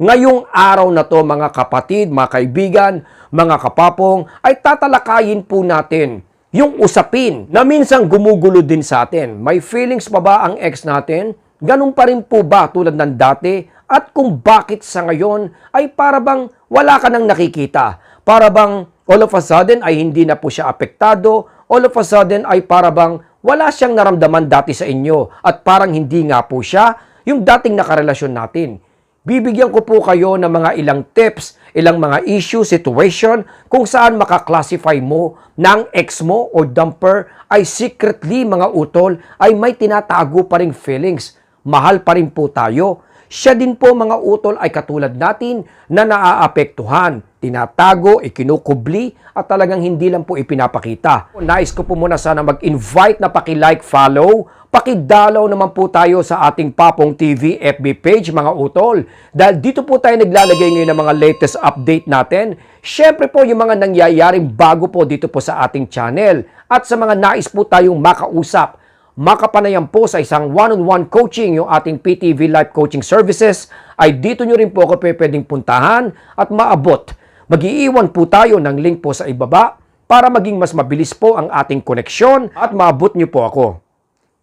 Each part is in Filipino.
Ngayong araw na to mga kapatid, mga kaibigan, mga kapapong, ay tatalakayin po natin yung usapin na minsan gumugulo din sa atin. May feelings pa ba ang ex natin? Ganun pa rin po ba tulad ng dati? At kung bakit sa ngayon ay para bang wala ka nang nakikita? Para bang all of a sudden ay hindi na po siya apektado? All of a sudden ay para bang wala siyang naramdaman dati sa inyo at parang hindi nga po siya yung dating nakarelasyon natin. Bibigyan ko po kayo ng mga ilang tips, ilang mga issue, situation kung saan makaklasify mo ng ex mo o dumper ay secretly mga utol ay may tinatago pa ring feelings. Mahal pa rin po tayo. Siya din po mga utol ay katulad natin na naaapektuhan, tinatago, ikinukubli at talagang hindi lang po ipinapakita. Nais ko po muna sana mag-invite na paki-like, follow, pakidalaw naman po tayo sa ating Papong TV FB page mga utol. Dahil dito po tayo naglalagay ngayon ng mga latest update natin. Siyempre po yung mga nangyayaring bago po dito po sa ating channel. At sa mga nais po tayong makausap, makapanayan po sa isang one-on-one coaching yung ating PTV Life Coaching Services, ay dito nyo rin po ako pwedeng puntahan at maabot. Magiiwan po tayo ng link po sa ibaba para maging mas mabilis po ang ating koneksyon at maabot nyo po ako.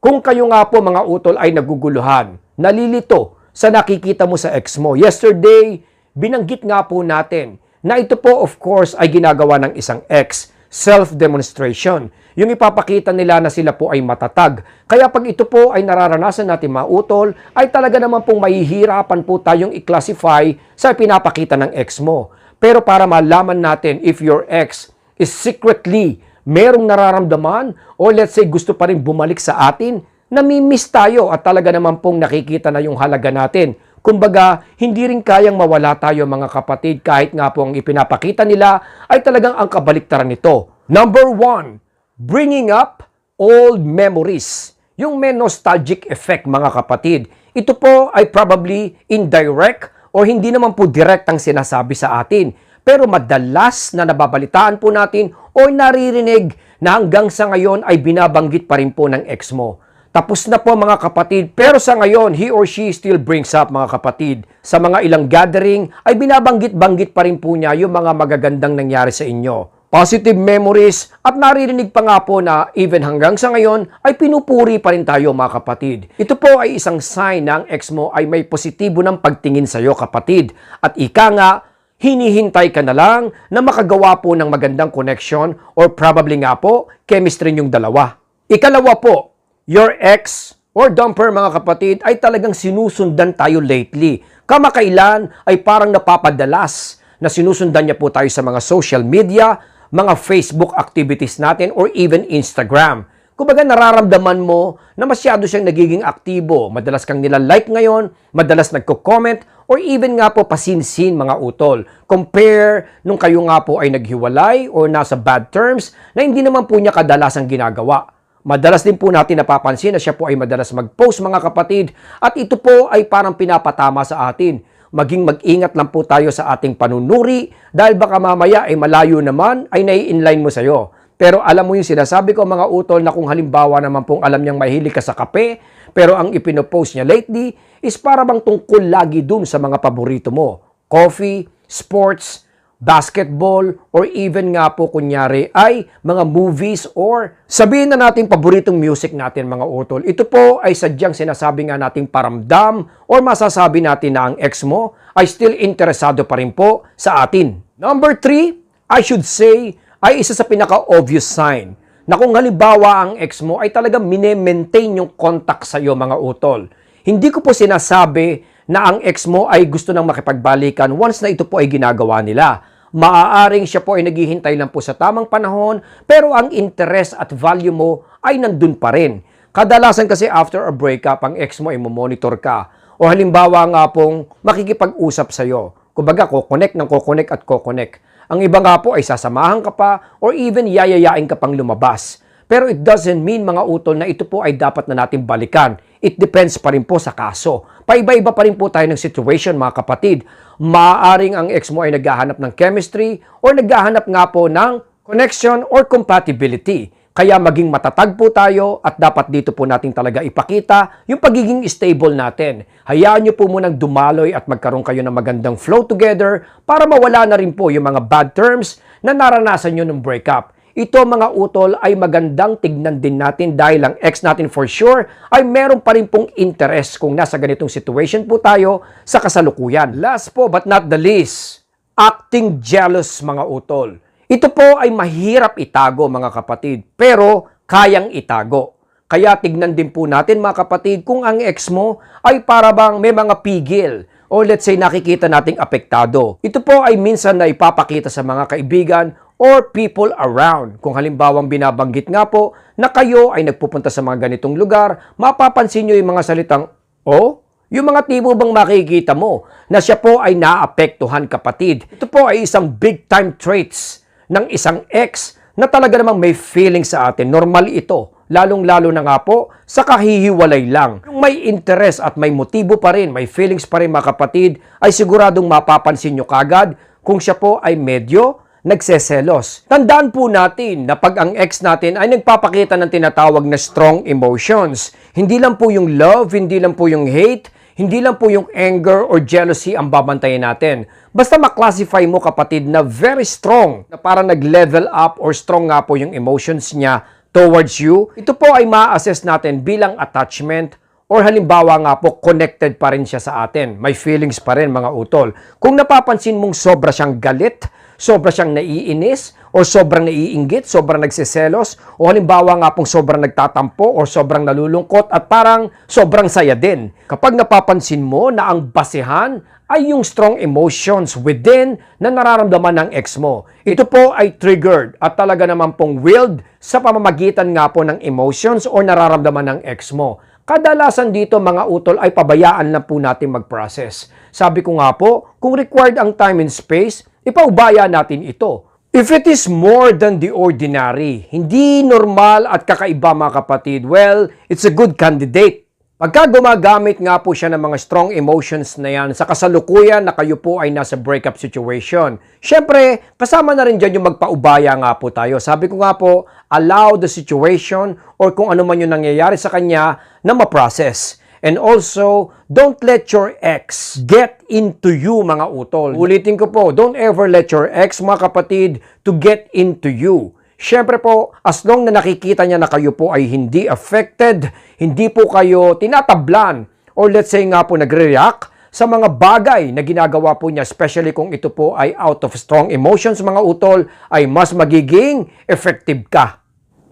Kung kayo nga po mga utol ay naguguluhan, nalilito sa nakikita mo sa ex mo. Yesterday, binanggit nga po natin na ito po of course ay ginagawa ng isang ex, self-demonstration. Yung ipapakita nila na sila po ay matatag. Kaya pag ito po ay nararanasan natin mga utol, ay talaga naman pong mahihirapan po tayong i-classify sa pinapakita ng ex mo. Pero para malaman natin if your ex is secretly merong nararamdaman o let's say gusto pa rin bumalik sa atin, namimiss tayo at talaga naman pong nakikita na yung halaga natin. Kumbaga, hindi rin kayang mawala tayo mga kapatid kahit nga po ang ipinapakita nila ay talagang ang kabaliktaran nito. Number one, bringing up old memories. Yung may nostalgic effect mga kapatid. Ito po ay probably indirect o hindi naman po direct ang sinasabi sa atin. Pero madalas na nababalitaan po natin o naririnig na hanggang sa ngayon ay binabanggit pa rin po ng ex mo. Tapos na po mga kapatid, pero sa ngayon, he or she still brings up mga kapatid. Sa mga ilang gathering, ay binabanggit-banggit pa rin po niya yung mga magagandang nangyari sa inyo. Positive memories at naririnig pa nga po na even hanggang sa ngayon ay pinupuri pa rin tayo mga kapatid. Ito po ay isang sign na ex mo ay may positibo ng pagtingin sa iyo kapatid. At ika nga, hinihintay ka na lang na makagawa po ng magandang connection or probably nga po, chemistry yung dalawa. Ikalawa po, your ex or dumper mga kapatid ay talagang sinusundan tayo lately. Kamakailan ay parang napapadalas na sinusundan niya po tayo sa mga social media, mga Facebook activities natin or even Instagram. Kumbaga nararamdaman mo na masyado siyang nagiging aktibo. Madalas kang nilalike ngayon, madalas nagko-comment, or even nga po pasinsin mga utol. Compare nung kayo nga po ay naghiwalay or nasa bad terms na hindi naman po niya kadalasang ginagawa. Madalas din po natin napapansin na siya po ay madalas mag-post mga kapatid at ito po ay parang pinapatama sa atin. Maging mag-ingat lang po tayo sa ating panunuri dahil baka mamaya ay malayo naman ay nai-inline mo sa'yo. Pero alam mo yung sinasabi ko mga utol na kung halimbawa naman pong alam niyang mahilig ka sa kape, pero ang ipinopost niya lately is para bang tungkol lagi dun sa mga paborito mo. Coffee, sports, basketball, or even nga po kunyari ay mga movies or sabihin na natin paboritong music natin mga utol. Ito po ay sadyang sinasabi nga nating paramdam or masasabi natin na ang ex mo ay still interesado pa rin po sa atin. Number three, I should say, ay isa sa pinaka-obvious sign na kung halimbawa ang ex mo ay talagang mine-maintain yung contact sa iyo mga utol. Hindi ko po sinasabi na ang ex mo ay gusto nang makipagbalikan once na ito po ay ginagawa nila. Maaaring siya po ay naghihintay lang po sa tamang panahon pero ang interest at value mo ay nandun pa rin. Kadalasan kasi after a breakup, ang ex mo ay monitor ka. O halimbawa nga pong makikipag-usap sa'yo. Kumbaga, kukonek ng kukonek at kukonek. Ang iba nga po ay sasamahan ka pa or even yayayain ka pang lumabas. Pero it doesn't mean mga utol na ito po ay dapat na natin balikan. It depends pa rin po sa kaso. Paiba-iba pa rin po tayo ng situation mga kapatid. Maaaring ang ex mo ay naghahanap ng chemistry or naghahanap nga po ng connection or compatibility. Kaya maging matatag po tayo at dapat dito po natin talaga ipakita yung pagiging stable natin. Hayaan nyo po munang dumaloy at magkaroon kayo ng magandang flow together para mawala na rin po yung mga bad terms na naranasan nyo ng breakup. Ito mga utol ay magandang tignan din natin dahil ang ex natin for sure ay meron pa rin pong interest kung nasa ganitong situation po tayo sa kasalukuyan. Last po but not the least, acting jealous mga utol. Ito po ay mahirap itago mga kapatid, pero kayang itago. Kaya tignan din po natin mga kapatid kung ang ex mo ay para bang may mga pigil o let's say nakikita nating apektado. Ito po ay minsan na ipapakita sa mga kaibigan or people around. Kung halimbawang binabanggit nga po na kayo ay nagpupunta sa mga ganitong lugar, mapapansin nyo yung mga salitang, Oh, yung mga tipo bang makikita mo na siya po ay naapektuhan kapatid. Ito po ay isang big time traits ng isang ex na talaga namang may feeling sa atin. Normal ito. Lalong-lalo na nga po sa kahihiwalay lang. Yung may interest at may motibo pa rin, may feelings pa rin mga kapatid, ay siguradong mapapansin nyo kagad kung siya po ay medyo nagseselos. Tandaan po natin na pag ang ex natin ay nagpapakita ng tinatawag na strong emotions, hindi lang po yung love, hindi lang po yung hate, hindi lang po yung anger or jealousy ang babantayan natin. Basta maklasify mo kapatid na very strong, na parang nag-level up or strong nga po yung emotions niya towards you. Ito po ay ma-assess natin bilang attachment or halimbawa nga po connected pa rin siya sa atin. May feelings pa rin mga utol. Kung napapansin mong sobra siyang galit, sobra siyang naiinis, o sobrang naiinggit, sobrang nagsiselos, o halimbawa nga pong sobrang nagtatampo, o sobrang nalulungkot, at parang sobrang saya din. Kapag napapansin mo na ang basehan ay yung strong emotions within na nararamdaman ng ex mo. Ito po ay triggered at talaga naman pong willed sa pamamagitan nga po ng emotions o nararamdaman ng ex mo. Kadalasan dito mga utol ay pabayaan lang po natin mag-process. Sabi ko nga po, kung required ang time and space, ipaubaya natin ito. If it is more than the ordinary, hindi normal at kakaiba mga kapatid, well, it's a good candidate. Pagka gumagamit nga po siya ng mga strong emotions na yan sa kasalukuyan na kayo po ay nasa breakup situation, syempre, kasama na rin dyan yung magpaubaya nga po tayo. Sabi ko nga po, allow the situation or kung ano man yung nangyayari sa kanya na ma-process. And also, don't let your ex get into you, mga utol. Ulitin ko po, don't ever let your ex, mga kapatid, to get into you. Siyempre po, as long na nakikita niya na kayo po ay hindi affected, hindi po kayo tinatablan, or let's say nga po nagre-react sa mga bagay na ginagawa po niya, especially kung ito po ay out of strong emotions, mga utol, ay mas magiging effective ka.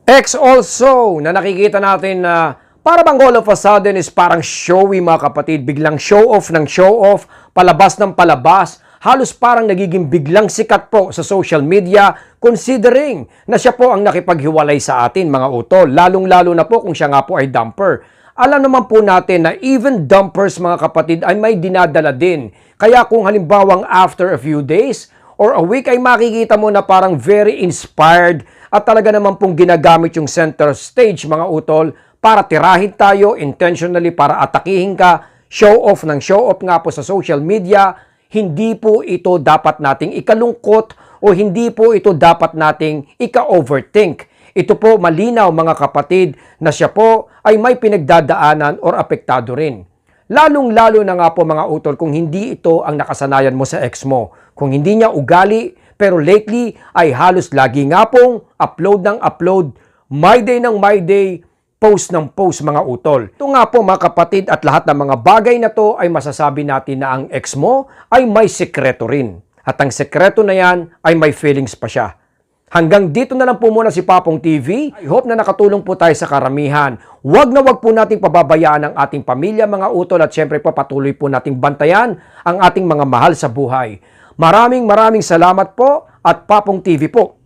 X also, na nakikita natin na para bang all of a sudden is parang showy mga kapatid, biglang show off ng show off, palabas ng palabas, halos parang nagiging biglang sikat po sa social media considering na siya po ang nakipaghiwalay sa atin mga utol, lalong-lalo na po kung siya nga po ay dumper. Alam naman po natin na even dumpers mga kapatid ay may dinadala din. Kaya kung halimbawang after a few days or a week ay makikita mo na parang very inspired at talaga naman pong ginagamit yung center stage mga utol para tirahin tayo intentionally para atakihin ka, show off ng show off nga po sa social media, hindi po ito dapat nating ikalungkot o hindi po ito dapat nating ika-overthink. Ito po malinaw mga kapatid na siya po ay may pinagdadaanan or apektado rin. Lalong-lalo na nga po mga utol kung hindi ito ang nakasanayan mo sa ex mo. Kung hindi niya ugali, pero lately ay halos lagi nga pong upload ng upload, my day ng my day, post ng post mga utol. Ito nga po mga kapatid at lahat ng mga bagay na to ay masasabi natin na ang ex mo ay may sekreto rin. At ang sekreto na yan ay may feelings pa siya. Hanggang dito na lang po muna si Papong TV. I hope na nakatulong po tayo sa karamihan. Huwag na huwag po nating pababayaan ang ating pamilya, mga utol, at syempre po patuloy po nating bantayan ang ating mga mahal sa buhay. Maraming maraming salamat po at Papong TV po.